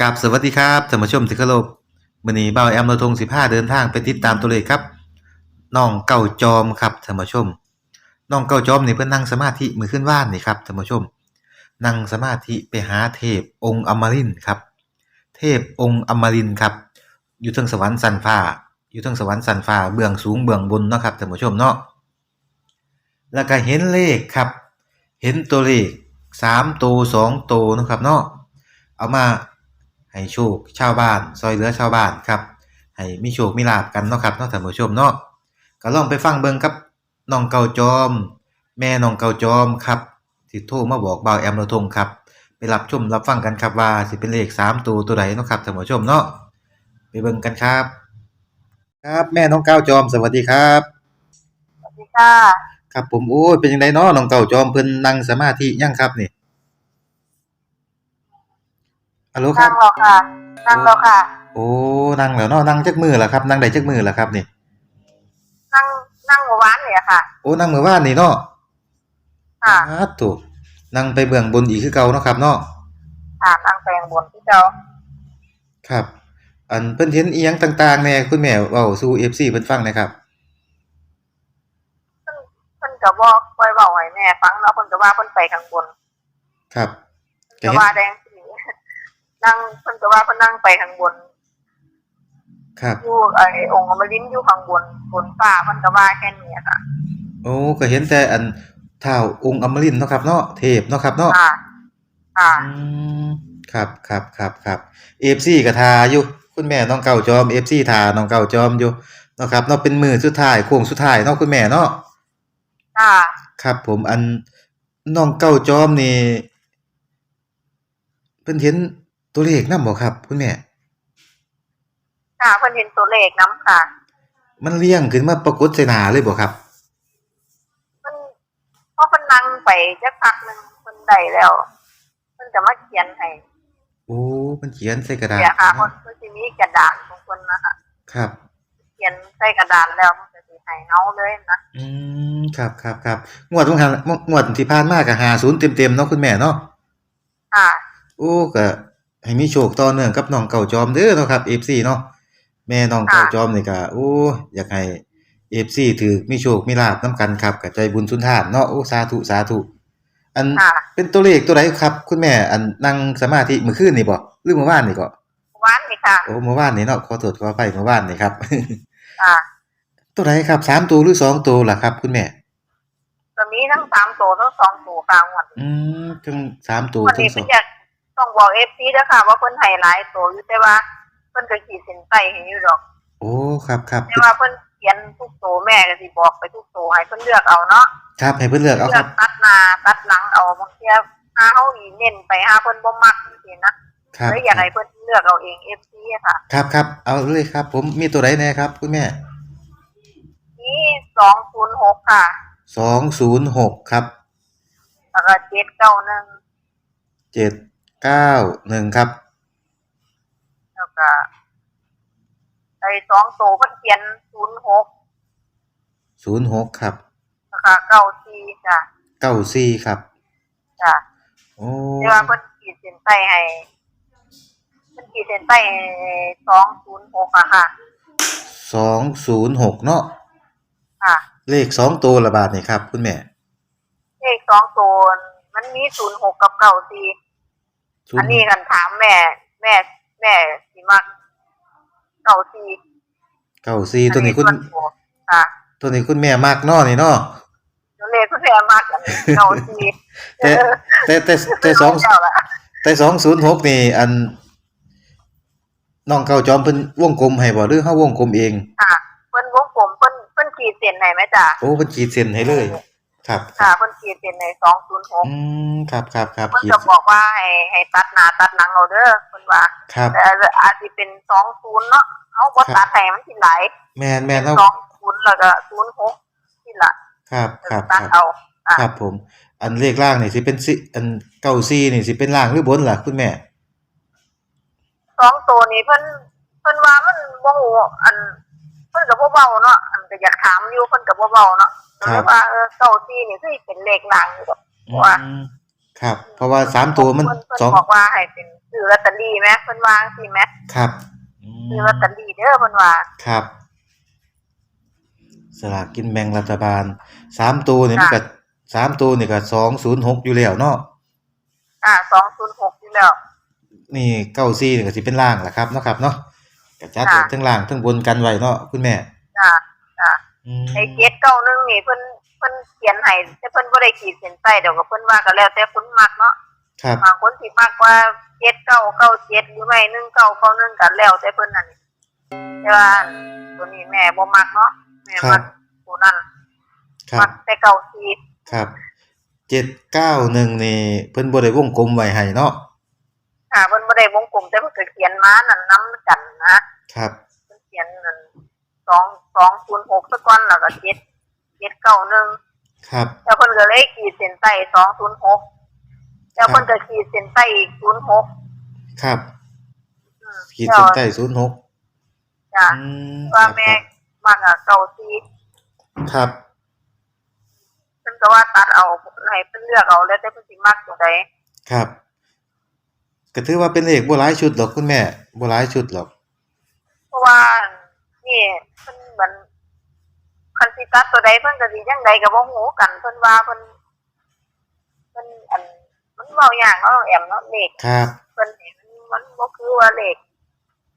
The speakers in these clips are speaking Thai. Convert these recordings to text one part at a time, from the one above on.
กับสวัสดีครับท่านผู้ชมที่เคารพมื้อนี้เบาแอมเราทง15เดินทางไปติดตามตัวเลขครับน้องเก่าจอมครับท่านผู้ชมน้องเก่าจอมนี่เพิ่นนั่งสมาธิมื้อคืนว่านนี่ครับท่านผู้ชม นั่งสมาธิไปหาเทพองค์อมรินครับ เทพองค์อมรินครับ อยู่เทิงสวรรค์สันฟ้า อยู่เทิงสวรรค์สันฟ้าเบื้องสูงเบื้องบนเนาะครับท่านผู้ชมเนาะแล้วก็เห็นเลขครับ เห็นตัวเลขสามตัวสองตัวนะครับเนาะเอามา ให้โชคชาวบ้าน ซอยเหลือชาวบ้านครับ ให้มีโชคมีลาบกันเนาะครับเนาะท่านผู้ชมเนาะก็ลองไปฟังเบิ่งกับน้องเก่าจอม แม่น้องเก่าจอมครับที่โทรมาบอกบ่าวแอมเราทงครับ ไปรับชมรับฟังกันครับว่าสิเป็นเลขสามตัวตัวใดเนาะครับท่านผู้ชมเนาะไปเบิ่งกันครับ ครับแม่น้องเก่าจอมสวัสดีครับสวัสดีค่ะครับผมโอ้ยเป็นยังไงเนาะน้องเก่าจอมเพิ่นนั่งสมาธิยังครับนี่ ฮัลโหลครันั่บงรอค่ะ นั่งรอค่ะ โอ้นั่งแล้วเนาะนั่งจักมือล่ะครับนั่งได้จักมือล่ะครับนี่ นั่งนั่งเมื่อวานเนี่ยค่ะ โอ้นั่งมื้อวานนี่เนาะค่ะครับถูกนั่งไปเบื้องบนอีกคือเก่าเนาะครับเนาะ ค่ะนั่งแปลงบนที่เจ้าครับ อันเพิ่นเห็นอีหยังต่างๆแหน่คุณแม่เว้าสู่ FC เพิ่นฟังหน่อยครับ เพิ่นเพิ่นก็บอกไว้เว้าให้แม่ฟังแล้วเพิ่นก็ว่าเพิ่นไปข้างบนครับเพิ่นก็ว่าแดงสี นั่งเพิ่นก็ว่าเพิ่นนั่งไปข้างบนครับอยู่ไอ้องค์อมรินทร์อยู่ข้างบนบนฟ้าเพิ่นก็ว่าแค่นี้ค่ะโอ้ก็เห็นแต่อันเท้าองค์อมรินทร์เนาะครับเนาะเทพเนาะครับเนาะค่ะค่ะอืมครับครับครับครับ FC ก็ทาอยู่คุณแม่น้องเก่าจอม FC ทาน้องเก่าจอมอยู่เนาะครับเนาะเป็นมือสุดท้ายโค้งสุดท้ายเนาะคุณแม่เนาะค่ะครับ ผมอันน้องเก่าจอมนี่เพิ่นเห็น ตัวเลขนำบ่ครับ คุณแม่ค่ะเพิ่นเห็นตัวเลขนํค่ะ มันเรียงขึ้นมาปรากฏใส่หน้าเลยบ่ครับเพิ่นพอเพิ่นนั่งไปสักพักหนึงเพิ่นได้แล้วเพิ่นก็มาเขียนให้โอ้มันเขียนใส่กระดาษเนี่ยค่ะเพิ่นเพิ่นสิมีกระดาษของเพิ่นนะคะครับ เขียนใส่กระดาษแล้วมันจะสิให้เฮาเลยนะอืมครับครับครับงวดของหันงวดที่ผ่านมาก็50เต็มๆเนาะคุณแม่เนาะค่ะโอ้ก็ ให้มีโชคต่อเนื่องกับน้องเก่าจอมเด้อเนาะครับ FC เนาะแม่น้องเก่าจอมนี่ก็โอ้อยากให้ FC ถือมีโชคมีลาภนํกันครับกับใจบุญสุนทานเนาะโอ้สาธุสาธุอันค่ะเป็นตัวเลขตัวใดครับ คุณแม่อันนั่งสมาธิเมื่อคืนนี่บ่หรือเมื่อวานนี่ก็หวานนี่ค่ะโอ้เมื่อวานนี่เนาะขอโทษขออภัยเมื่อวานนี่ครับค่ะตัวใดครับสามตัวหรือสองตัวล่ะครับ คุณแม่ตัวนี้ทั้งสามตัวทั้งสองตัวค่ะงวดอืมทั้งสามตัววันทั้นี้งสอเพิ่งนอยาก ต้องบอก FC เด้อค่ะ ว่าเพิ่นให้หลายตัวอยู่แต่ว่า เพิ่นก็ขีดเส้นใต้ให้อยู่ดอก โอ้ครับครับแต่ว่าเพิ่นเขียนทุกตัวแม่ก็สิบอกไปทุกตัวให้เพิ่นเลือกเอาเนาะครับให้เพิ่นเลือกเอาเลืคอรักบ ตัดหน้าตัดหลังเอาบางเทีหาเฮาอีเน้นไปหาเพิ่นบ่มักจังซี่นะครับเลยอยากให้เพิ่นเลือกเอาเอง FC อะค่ะ ครับครับเอาเลยครับ ผมมีตัวใดแน่ครับ คุณแม่นี่206ค่ะ สองศูนย์หกครับแล้วก็791เจ็ด เก้าหนึ่งครับ แล้วก็ไอ้สองตัวเพิ่นเขียน06ศูนย์หกครับ แล้วก็เก้าสี่จ้ะเก้าสี่ครับ จ้ะโอ้ แต่ว่าเพิ่นขีดเส้นใต้ให้เพิ่นขีดเส้นใต้ให้สองศูนย์หกอะค่ะ สองศูนย์หกเนาะ ค่ะ เลขสองตัวละบาทนี่ครับ คุณแม่ เลขสองตัวมันมีศูนย์หกกับเก้าสี่ ศูนอันย์นี้กันถามแม่ แม่ แม่สิมักเก้าสี่เก้าสี่ตัวนี้คุณอัตัวค่ะตัวนี้คุณแม่มากเนาะนี่เนาะตัวเลขคุณแม่มักอันนี้เก้าสี่แต่แต่แต่แต่สองเจ้าละแต่สองศูนย์หกนี่ อันน้องเก่าจอมเพิ่นวงกลมให้บ่หรือเฮาวงกลมเอง ค่ะเพิ่นวงกลมเพิ่นเพิ่นขีดเส้นให้ไหมจ้ะโอ้เพิ่นขีดเส้นให้เลย ครับค่ะเพิ่นขีดเส้นในสองศูนย์หกอืมครับครับครับเพิ่นขีดจะบอกว่าให้ให้ตัดหน้าตัดหลังเอาเด้อเพิ่นว่าครับแต่อาจจะเป็นสองศูนย์เนาะเขาบอตัดให้มันสิหลายแม่นแม่นเฮาสองศูนย์แล้วก็ศูนย์หกที่ละครับครับคตัรัดบเอาอะครับผม อันเลขล่างนี่สิเป็นสิอันเก้าซี่นี่สิเป็นล่างหรือบนล่ะคุณแม่สองตัวนี้เพิ่นเพิ่นว่ามันบ่ฮู้อันเพิ่นก็บ่เว้าเนาะอันก็อยากถามอยู่เพิ่นก็บ่เว้าเนาะ ก็เลยว่าเออเก้าซี่นี่คือเป็นเลขหลังอยู่ดอกอืมครับ เพราะว่าสามตัวมันเพิ่นเพิ่นสองบอกว่าให้เป็นซื้อลอตเตอรี่ไหมเพิ่นวาจังสิแหมครับอืมซื้อลอตเตอรี่เด้อเพิ่นว่าครับสลากกินแบ่งรัฐบาลสามตัวนี่มันก็สามตัวนี่ก็สองศูนย์หกอยู่แล้วเนาะอ่า206อยู่แล้ว นี่เก้าซี่นี่ก็สิเป็นล่างแหละครับเนาะครับเนาะกระจัดไว้ค่ะ ทั้งล่างทั้งบนกันไว้เนาะคุณแม่ จ้าจ้าอืม ไอ้เจ็ดเก้าหนึงนี่เพิ่นเพิ่นเขียนให้แต่เพิ่นบ่ได้ขีดเส้นใต้เดี๋ยวก็เพิ่นว่าก็แล้วแต่คุณมักเนาะครับบางคนสิมักว่าเจ็ดเก้าเก้าเจ็ดหรือไม่หนึ่งเก้าเก้าหนึ่งก็แล้วแต่เพิ่นนั่นแต่ว่าตัวนี้แม่บ่มักเนาะแม่มักตัวนั้นครัมับกแต่เก้าทีครับเจ็ดเก้าหนึ่งนี่เพิ่นบ่ได้วงกลมไว้ให้เนาะอ่าเพิ่นบ่ได้วงกลมแต่เพิ่นก็เขียนมานั่นนำกันนะครับเพิ่นเขียนนั่น สองสองศูนย์หกซะก่อนแล้วก็เจ็ดเจ็ดเก้าหนึ่งครับ แล้วเพิ่นก็เลยขีดเส้นใต้สองศูนย์หกแล้วเพิ่นก็ขีดเส้นใต้อีกศูนย์หกครับอืมขีดเส้นใต้ศูนย์หกจ้ะอืมคว่ารับแม่มักอะเก้าทีครับเพิ่นก็ว่าตัดเอาให้เพิ่นเลือกเอาแล้วแต่เพิ่นสิมักตัวใดครับก็ถือว่าเป็นเลขบ่หลายชุดหรอกคุณแม่บ่หลายชุดหรอก เพราะว่านี่เพิ่นเหมือน คันสิตัดตัวใดเพิ่นก็สิจังใดก็บ่ฮู้กันเพิ่นว่าเพิ่นเพิ่นอันมันเว้าหยังเนาะแอมเนาะเลขครับ เพิ่นนี่มันมันบ่คือว่าเลข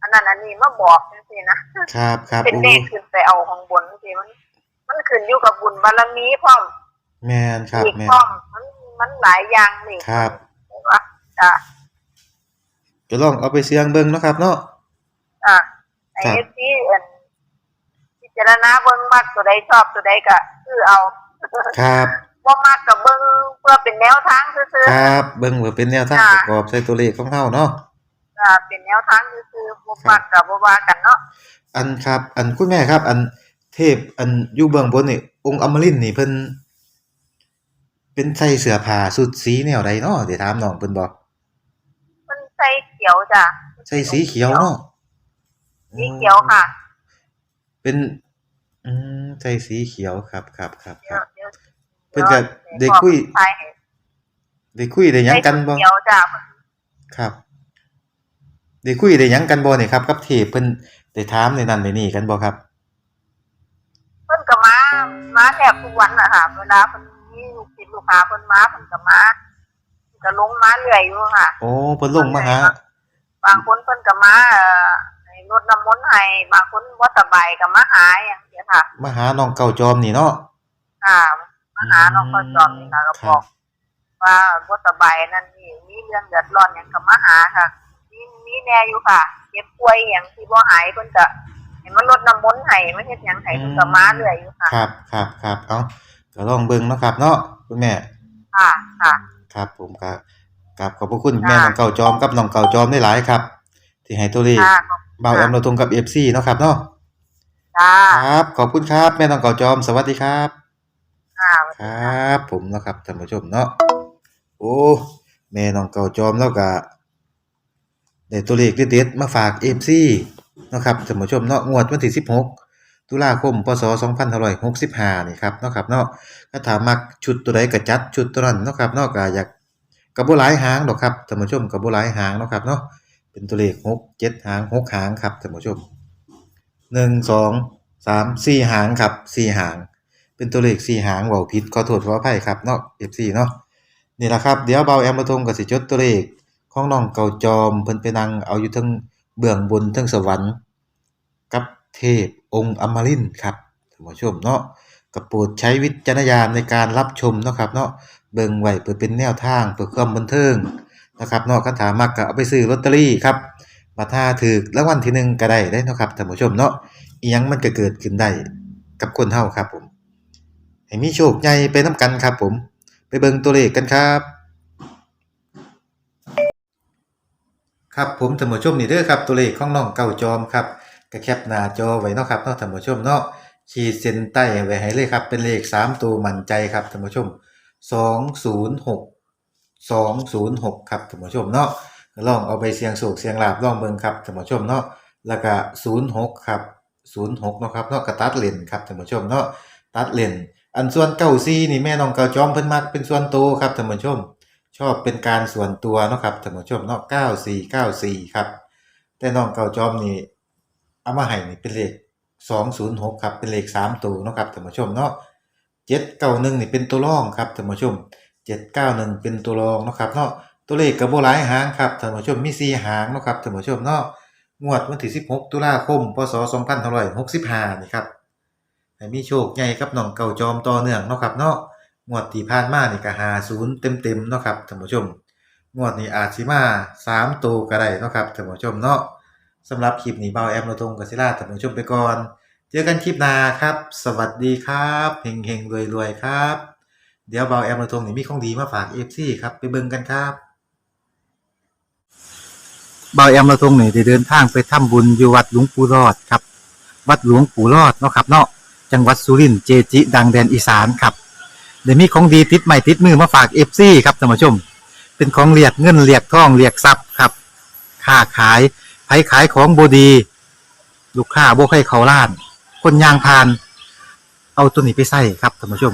อันนั้นอันนี้มาบอกจังซี่นะครับครับเป็นโอ้เลขขึ้นไปเอาข้างบนจังซี่มัน มันขึ้นอยู่กับบุญบารมีพร้อมแม่นครับอีกแม่พร้อมมันมันหลายอย่างนี่ครับว่าจ้ะก็ลองเอาไปเสี่ยงเบิ่งเนาะครับเนาะอะไอ้ครับที่อันพิ จารณาเบิ่งมักตัวใดชอบตัวใดก็คือเอาครับบ่มักก็เบิ่งเพื่อเป็นแนวทางซื่อครับ เบิ่งเพื่อเป็นแนวทางค่ะประกอบใส่ตัวเลขของเฮาเนาะๆอ่าเป็นแนวทางซื่อๆบ่มักก็บ่ว่ากันเนาะอันครับ อันคุณแม่ครับ อันเทพอันอยู่เบื้องบนนี่องค์อมรินทร์นี่เพิ่นเป็นใส่เสื้อผ้าสุดสีแนวใดเนาะเดี๋ยวถามน้องเพิ่นบอกมันใส่เขียวจ้ะใส่สีเขียวเนาะสีเขียวค่ะ เป็น อืมใส่สีเขียวครับครับครับคเดี๋ยรัวบ เดี๋ยวเพิ่นก็ได้คุยใช่ให้ได้คุยได้หยังกันบ่ใส่เขียวจ้ะครับได้คุยได้หยังกันบ่นี่ครับกับเทพเพิ่นได้ถามในนั้นในนี่กันบ่ครับ เพิ่นก็มามาแทบทุกวันน่ะค่ะเวลาเพิ่นมีลูกศิษย์ลูกหาเพิ่นมาเพิ่นก็มาเพิ่นก็ลงมาเรื่อยอยู่ค่ะ โอ้เพิ่นลงมาหาบางคนเพิ่นก็มาเอ่อให้ รดน้ำมนต์ให้บางคนบ่สบายก็มาหาอย่างเงี้ยค่ะมาหาน้องเก่าจอมนี่เนาะค่ะมาหาน้องก็จอมนี่นะก็บอกว่าบ่สบายนั่นนี่มีเรื่องเดือดร้อนหยังก็มาหาค่ะมีมีแน่อยู่ค่ะเจ็บป่วยหยังที่บ่หายเพิ่นก็ให้มันรดน้ำมนต์ให้มันเฮ็ดหยังให้เพิ่นก็มาเรื่อยอยู่ค่ะครับครับครับเอาก็ลองเบิ่งเนาะครับ เนาะคุณแม่ค่ะค่ะครับผมก็กับขอบพระคุณค่ะแม่น้องเก่าจอมกับน้องเก่าจอมได้หลายครับ ที่ให้ตัวเลขค่ะ บ่าวแอมเราตรงกับ FC เนาะครับเนาะจ้าครับ ขอบคุณครับ แม่น้องเก่าจอม สวัสดีครับ ค่ะครับ ผมเนาะครับท่านผู้ชมเนาะโอ้แม่น้องเก่าจอมแล้วก็ได้ตัวเลขเด็ดๆมาฝาก FC เนาะครับท่านผู้ชมเนาะงวดวันที่16ตุลาคมพศ2565นี่ครับเนาะครับเนาะถ้าถามมักชุดตัวใดก็จัดชุดตัวนั้นเนาะครับเนาะก็อยากก็บ่หลายหางดอกครับท่านผู้ชมก็บ่หลายหางเนาะครับเนาะ เป็นตัวเลข6 7หาง6หางครับท่านผู้ชม1 2 3 4หางครับ4หาง เป็นตัวเลข4หางเว้าผิดขอโทษขออภัยครับเนาะ FC เนาะนี่ล่ะครับ เดี๋ยวเบาแอมมาทงก็สิจดตัวเลขของน้องเก่าจอมเพิ่นไปนั่งเอาอยู่ทั้งเบื้องบนทั้งสวรรค์ กับเทพองค์อมรินครับท่านผู้ชมเนาะก็โปรดใช้วิจารณญาณในการรับชมเนาะครับเนาะเบิ่งไว้เพื่อเป็นแนวทางเพื่อความบันเทิง นะครับเนาะคันถามักก็เอาไปซื้อลอตเตอรี่ครับมาถ้าถูกรางวัลที่หนึ่งก็ได้ได้เนาะครับท่านผู้ชมเนาะอียังมันก็เกิดขึ้นได้กับคนเฮาครับผม ให้มีโชคใหญ่ไปน้ำกันครับผม ไปเบิ่งตัวเลขกันครับ ครับผมท่านผู้ชมนี่เด้อครับตัวเลขของน้องเก่าจอมครับก็แคปหน้าจอไว้เนาะครับเนาะท่านผู้ชมเนาะขีดเส้นใต้ไว้ให้เลยครับเป็นเลข 3 ตัวมั่นใจครับท่านผู้ชม 206 206ครับท่านผู้ชมเนาะลองเอาไปเสียงโศกเสียงลาบลองเบิ่งครับท่านผู้ชมเนาะแล้วก็06ครับ06เนาะครับเนาะก็ตัดเลนครับท่านผู้ชมเนาะตัดเลนอันส่วนเก้าซีนี่แม่น้องเก้าจอมเพิ่นมักเป็นส่วนโตวครับท่านผู้ชม ชอบเป็นการส่วนตัวเนาะครับท่านผู้ชมเนาะ9494ครับ แต่น้องเกาจอมนี่เอามาให้นี่เป็นเลข206ครับเป็นเลข3ตัวเนาะครับท่านผู้ชมเนาะ791นี่เป็นตัวรองครับท่านผู้ชม 791 เป็นตัวรองเนาะครับเนาะตัวเลขก็บ่หลายหางครับท่านผู้ชมมี4หางเนาะครับท่านผู้ชมเนาะงวดวันที่ 16 ตุลาคม พศ 2565 นี่ครับให้มีโชคใหญ่กับน้องเก่าจอมต่อเนื่องเนาะครับเนาะงวดที่ผ่านมานี่ก็50เต็มๆเนาะครับท่านผู้ชม งวดนี้อาจสิมา3ตัวก็ได้เนาะครับท่านผู้ชมเนาะสำหรับคลิปนี้เบาแอมเราทงกับศิลาท่านผู้ชมไปก่อน เจอกันคลิปหน้าครับ สวัสดีครับเฮงๆรวยๆครับ เดี๋ยวเบาแอมเราทงนี่มีของดีมาฝาก FC ครับไปเบิ่งกันครับเบาแอมเราทงนี่ได้เดินทางไปทำบุญอยู่วัดหลวงปู่รอดครับ วัดหลวงปู่รอดเนาะครับเนาะจังหวัดสุรินทร์เจจิ ดังแดนอีสานครับเดี๋ยวมีของดีติดใหม่ติดมือมาฝาก FC ครับท่านผู้ชม เป็นของเรียกเงินเรียกทองเรียกทรัพย์ครับค้าขายไผขายของบดี ลูกค้าบ่ให้เขาล้าน คนยางพาน เอาตัวนี้ไปใส่ครับท่านผู้ชม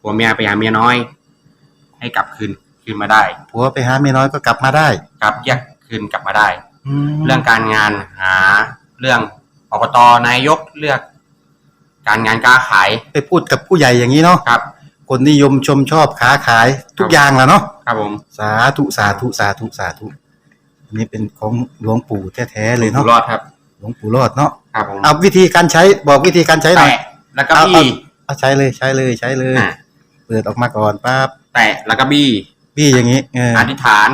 ผัวเมียไปหาเมียน้อย ให้กลับคืนคืนมาได้ผัวไปหาเมียน้อยก็กลับมาได้กลับแยกคืนกลับมาได้แล้เรื่วองการงานหาเรื่องอบตนายกเลือก การงานการขายไปพูดกับผู้ใหญ่อย่างนี้เนาะครับ คนนิยมชมชอบค้าขายทุกอย่างแหล้วเนาะครับผมสาธุสาธุสาธุสาธุอันนี้เป็นของหลวงปู่แท้ๆเลยอยู่เนาะรอดครับหลวงปู่รอดเนาะครับผมเอาวิธีการใช้บอกวิธีการใช้หน่อยแตะแล้วก็เอาบี้เอาใช้เลยใช้เลยใช้เลย อะ เปิดออกมาก่อนปั๊บแตะแล้วก็บี้พี่อย่างนี้เอออธิษฐาน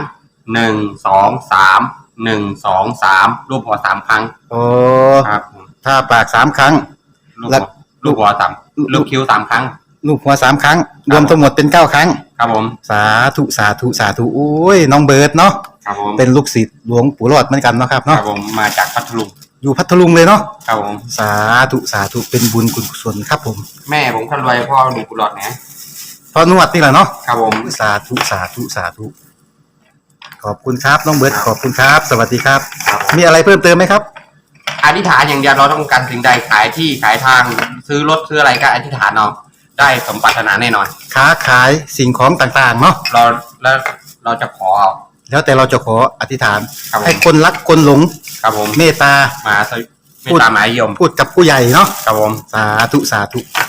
หนึ่งสองสามหนึ่งสองสามรูปหัวสามครั้งโอ้ครับผมถ้าปากสามครั้งลูกแล้หัววลูกหัวสามลูกคิ้วสามครั้ง ลูกหัวสามครั้ง รวมทั้งหมดเป็นเก้าครั้ง ครับผมสาธุสาธุสาธุโอ้ยน้องเบิร์ดเนาะครับผมเป็นลูกศิษย์หลวงปู่รอดเหมือนกันเนาะครับครัเนาะบผมมาจากพัทลุงอยู่พัทลุงเลยเนาะครับผมสาธุสาธุเป็นบุญคุณกุศลครับผม แม่ผมคนรวยพ่อหนุ่มกุหลาบนะ พอนวดนี่แหละเนาะครับผมสาธุสาธุสาธุ ขอบคุณครับน้องเบิร์ดขอบคุณครับ สวัสดีครับ ครับผมมีอะไรเพิ่มเติมไหมครับ อธิษฐานอย่างเดียวเราต้องการสิ่งใดขายที่ขายทางซื้อรถซื้ออะไรก็อธิษฐานเอาได้สมปรารถนาแน่นอน ค้าขายสิ่งของต่างๆเนาะเราแล้วเราจะขอเอา แล้วแต่เราจะขออธิษฐาน ครับผม ให้คนรักคนหลงครับผมเมตตา มาสวิไม่ตามหมายยมพูดกับผู้ใหญ่เนาะครับผม สาธุสาธุครับ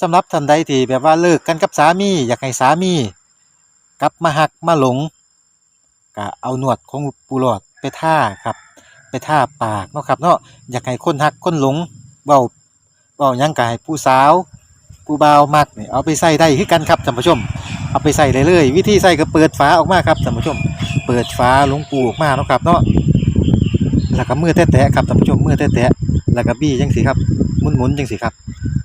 สำหรับท่านใดที่แบบว่าเลิกกันกับสามีอยากให้สามีกลับมาหักมาหลงก็เอาหนวดของปูหลอดไปท่าครับ ไปท่าปากเนาะครับเนาะอยากให้คนหักคนหลงเว้าเว้ายังก็ให้ผู้สาวผู้บ่าวมักนี่เอาไปใส่ได้คือกันครับท่านผู้ชม เอาไปใส่ได้เลย วิธีใส่ก็เปิดฝาออกมาครับท่านผู้ชม เปิดฝาหลงปูออกมาเนาะครับเนาะแล้วก็มือแตะๆครับท่านผู้ชมมือแตะๆแล้วก็บี้จังสิครับหมุนๆจังสิครับ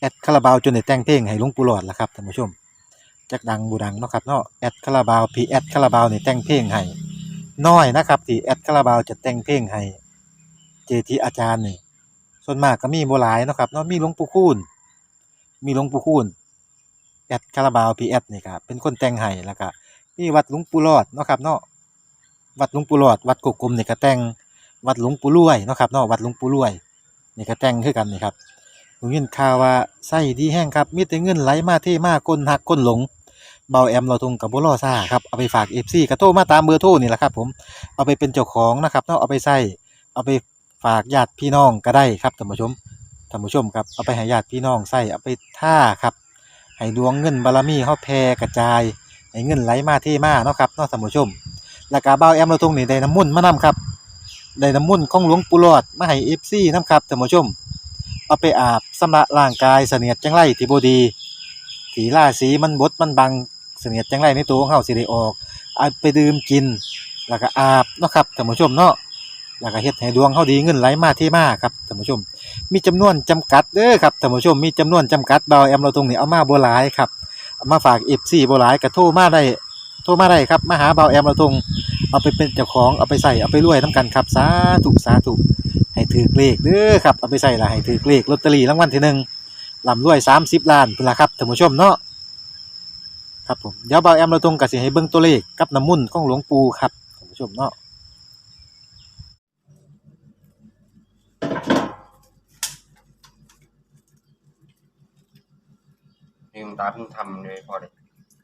แอดคาราบาวจนได้แต่งเพลงให้หลวงปู่หลอดล่ะครับท่านผู้ชมจักดังบูดังเนาะครับเนาะแอดคาราบาวพีแอดคาราบาวนี่แต่งเพลงให้น้อยนะครับ ที่แอดคาราบาวจะแต่งเพลงให้เจทีอาจารย์นี่ส่วนมากก็มีโบ่หลายเนาะครับเนาะมีหลวงปู่คูณมีหลวงปู่คูณแอดคาราบาวพีแอดนี่ครับเป็นคนแต่งให้แล้วก็มีวัดหลวงปู่หลอดเนาะครับเนาะวัดหลวงปู่หลอด วัดกกกลมนี่ก็แต่งวัดหลวงปู่รวยเนาะครับเนาะวัดหลวงปู่รวยนี่ก็แต่งคือกันนี่ครับ ผมยินข่าวว่าไส้ดีแห้งครับมีแต่เงินไหลมาเทมาก้นหักก้นหลงเบาแอมเราทงกับบ่รอซ่าครับเอาไปฝาก FC ก็โทมาตามเบอร์โทรนี่แหละครับผมเอาไปเป็นเจ้าของนะครับเนาะเอาไปใส่เอาไปฝากญาติพี่น้องก็ได้ครับท่านผู้ชมท่านผู้ชมครับเอาไปให้ญาติพี่น้องใส่เอาไปท่าครับให้ดวงเงินบารมีเฮาแผ่กระจายให้เงินไหลมาเทมาเนาะครับเนาะท่านผู้ชมแล้วก็บ่าแอมเราตรงนี้ได้น้ำมุ่นมานํครับได้น้ำมุ่นของหลวงปู่หลอดมาให้ FC นํครับท่านผู้ชม เอาไปอาบสำระร่างกายเสนียดจังไรที่บดีสีราสีมันบดมันบังเสนียดจังไรในตัวของเฮาสิได้ออกเอาไปดื่มกิน แล้วก็อาบเนาะครับท่านผู้ชมเนาะแล้วก็เฮ็ดให้ดวงเฮาดีเงินไหลมาเทมาครับท่านผู้ชม มีจำนวนจำกัดเด้อครับท่านผู้ชมมีจำนวนจำกัดเบาแอมเราตรงนี้เอามาบ่หลายครับเอามาฝาก FC บ่หลายก็โทรมาได้โทรมาได้ครับมาหาเบาแอมเราตรงเอาไปเป็นเจ้าของเอาไปใส่เอาไปรวยน้ำกันครับสาธุสาธุ ให้ถือเลขเด้อครับเอาไปใส่ละให้ถือเลขลอตเตอรี่รางวัลที่หนึ่งลำรวยสามสิบล้านพุ่นละครับท่านผู้ชมเนาะครับผมเดี๋ยวเบาแอมเราตรงกับสิให้เบิ่งตัวเลขกับน้ำมุ่นต์ของหลวงปู่ครับท่านผู้ชมเนาะนี่คุณตาเพิ่งทำเลยพอเลย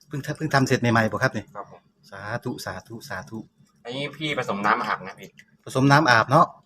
เพิ่งเพิ่งทำเสร็จใหม่ๆบ่ครับเนี่ยครับผมสาธุสาธุสาธุอันนี้พี่ผสมน้ำอาบนะพี่ผสมน้ำอาบเนาะครับ